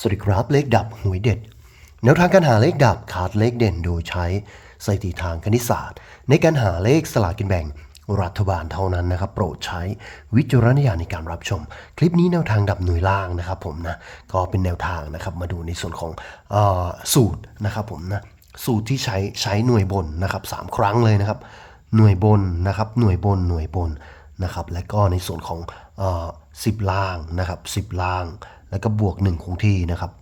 สวัสดีครับเลขดับหวยเด็ดแนวทางการหาเลขดับขาดเลขเด่นโดยใช้สถิติทางคณิตศาสตร์ ในการหาเลขสลากกินแบ่งรัฐบาลเท่านั้นนะครับ โปรดใช้วิจารณญาณในการรับชม คลิปนี้แนวทางดับหน่วยล่างนะครับผมนะก็เป็นแนวทางนะครับมาดูในส่วนของออสูตรนะครับผมนะสูตรที่ใช้ใช้หน่วยบนนะครับสามครั้งเลยนะครับ หน่วยบนนะครับหน่วยบนหน่วยบนนะครับและก็ในส่วนของอ่อสิบล่างนะครับสิบล่าง แล้วก็บวกหนึ่งคงที่นะครับ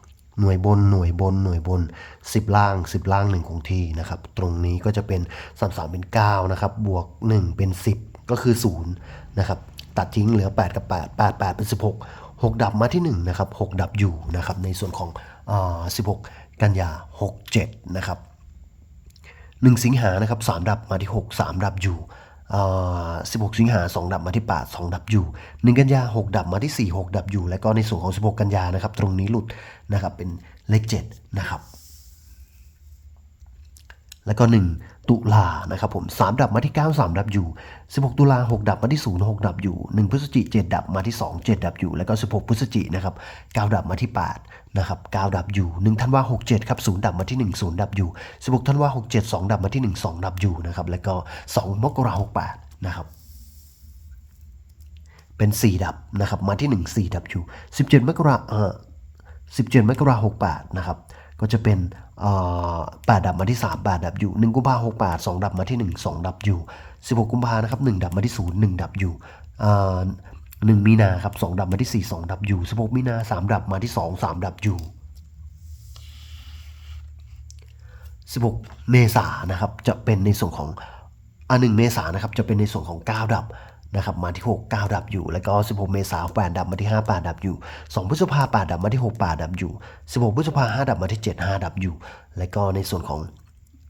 หน่วยบนหน่วยบนหน่วยบน 10 ล่าง 10 ล่าง 1 คงที่นะครับ ตรงนี้ก็จะเป็น 3 3 เป็น 9 นะครับ บวก 1 เป็น 10 ก็คือ 0 นะครับ ตัดทิ้งเหลือ 8 กับ 8 8 8 เป็น 16 6 ดับมาที่1นะครับ6ดับอยู่นะครับในส่วนของอ่อ16 กันยา 67 นะครับ 1 สิงหานะครับ3ดับมาที่ 6 3 ดับอยู่ 16 สิงหา 2 ดับมาที่ 8 2 ดับอยู่ 1 กันยา 6 ดับมาที่ 4 6 ดับอยู่ และก็ในส่วนของ 16 กันยานะครับ ตรงนี้หลุดนะครับเป็นเลข 7 นะครับ แล้วก็ 1 ตุลานะครับผม3ดับมาที่ 9 3 ดับอยู่ 16 ตุลา6ดับมาที่ 0 6 ดับอยู่ 1 พฤศจิก7ดับมาที่ 2 7 ดับอยู่ แล้วก็ 16 พฤศจินะครับ9ดับมาที่8นะครับ9ดับอยู่1ธันวา67ครับ0ดับมาที่ 1 0 ดับอยู่ 16ธันวา67 2 ดับมาที่ 1 2 ดับอยู่นะครับแล้วก็ 2 มกรา68นะครับเป็น 4 ดับนะครับมาที่ 1 4 ดับอยู่ 17 มกราเอ่อ17 มกรา68นะครับก็จะเป็น เอ่อ8ดับมาที่3 8ดับอยู่1กุมภา68 2ดับมาที่1 2ดับอยู่16กุมภานะครับ1ดับมาที่0 1ดับอยู่เอ่อ1มีนาครับ2ดับมาที่4 2ดับอยู่16มีนา3ดับมาที่2 3ดับอยู่16เมษานะครับจะเป็นในส่วนของอ่า1เมษานนะครับจะเป็นในส่วนของ9ดับ นะครับมาที่ 6 9 ดับอยู่ แล้วก็ 16 เมษายน8ดับมาที่ 5 8 ดับอยู่ 2 พฤษภา8ดับมาที่ 6 8 ดับอยู่ 16 พฤษภา5ดับมาที่ 7 5 ดับอยู่ แล้วก็ในส่วนของ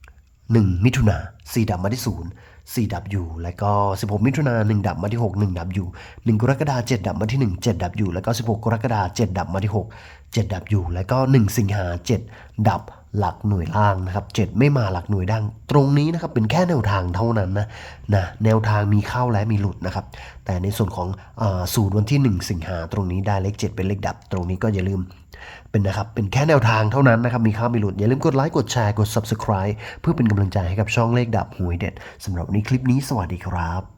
1 มิถุนา4ดับมาที่ 0 4 ดับอยู่ แล้วก็ 16 มิถุนา1ดับมาที่ 6 1 ดับอยู่ 1 กรกฎาคม7ดับมาที่ 1 7 ดับอยู่ แล้วก็ 16 กรกฎาคม7ดับมาที่ 6 7 ดับอยู่ แล้วก็ 1 สิงหา7ดับ หลักหน่วยล่างนะครับ7ไม่มาหลักหน่วยดัง ตรงนี้นะครับเป็นแค่แนวทางเท่านั้นนะนะแนวทางมีเข้าและมีหลุดนะครับ แต่ในส่วนของอสูตรวันที่ 1 สิงหาตรงนี้ได้เลข 7 เป็นเลขดับ ตรงนี้ก็อย่าลืมเป็นนะครับเป็นแค่แนวทางเท่านั้นนะครับมีข้ามีหลุด อย่าลืมกดไลค์กดแชร์กด subscribe เพื่อเป็นกำลังใจให้กับช่องเลขดับหวยเด็ดสำหรับวันคลิปนี้สวัสดีครับ